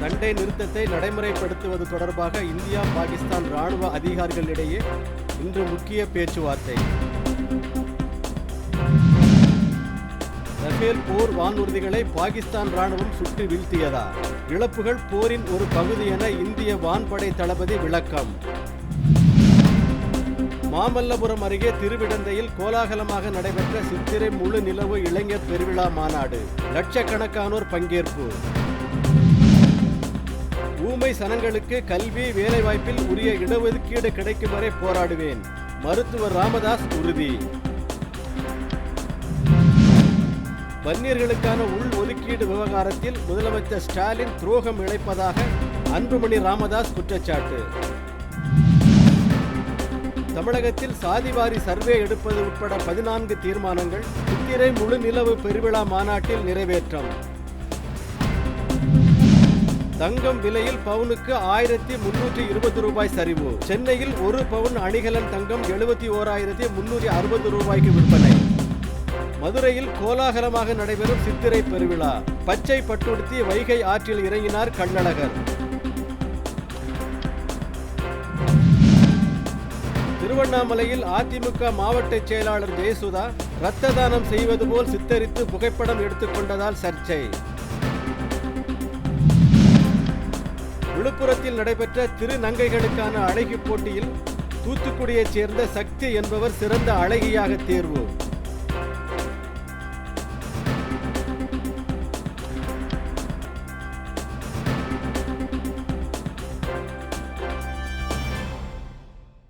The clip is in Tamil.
சண்டை நிறுத்தத்தை நடைமுறைப்படுத்துவது தொடர்பாக இந்தியா பாகிஸ்தான் ராணுவ அதிகாரிகளிடையே இன்று முக்கிய பேச்சுவார்த்தை. ரஃபேல் போர் வானூர்திகளை பாகிஸ்தான் ராணுவம் சுட்டு வீழ்த்தியதா? இழப்புகள் போரின் ஒரு பகுதி என இந்திய வான்படை தளபதி விளக்கம். மாமல்லபுரம் அருகே திருவிடந்தையில் கோலாகலமாக நடைபெற்ற சித்திரை முழு நிலவு இளைஞர் பெருவிழா மாநாடு. லட்சக்கணக்கானோர் பங்கேற்பு. ஊமை சனங்களுக்கு கல்வி வேலைவாய்ப்பில் உரிய இடஒதுக்கீடு கிடைக்கும் வரை போராடுவேன். மருத்துவர் ராமதாஸ் உறுதி. வன்னியர்களுக்கான உள் ஒதுக்கீடு விவகாரத்தில் முதலமைச்சர் ஸ்டாலின் துரோகம் இழைப்பதாக அன்புமணி ராமதாஸ் குற்றச்சாட்டு. தமிழகத்தில் சாதிவாரி சர்வே எடுப்பது உட்பட பதினான்கு தீர்மானங்கள் சித்திரை முழு நிலவு பெருவிழா மாநாட்டில் நிறைவேற்றம். தங்கம் விலையில் பவுனுக்கு ஆயிரத்தி முன்னூற்றி இருபது ரூபாய் சரிவு. சென்னையில் ஒரு பவுன் அணிகலன் தங்கம் எழுபத்தி ஓராயிரத்தி முன்னூற்றி அறுபது ரூபாய்க்கு விற்பனை. மதுரையில் கோலாகலமாக நடைபெறும் சித்திரை பெருவிழா. பச்சை பட்டுடுத்தி வைகை ஆற்றில் இறங்கினார் கண்ணழகர். திருவண்ணாமலையில் அதிமுக மாவட்ட செயலாளர் ஜெயசுதா ரத்த தானம் செய்வது போல் சித்தரித்து புகைப்படம் எடுத்துக்கொண்டதால் சர்ச்சை. விழுப்புரத்தில் நடைபெற்ற திருநங்கைகளுக்கான அழகி போட்டியில் தூத்துக்குடியைச் சேர்ந்த சக்தி என்பவர் சிறந்த அழகியாக தேர்வு.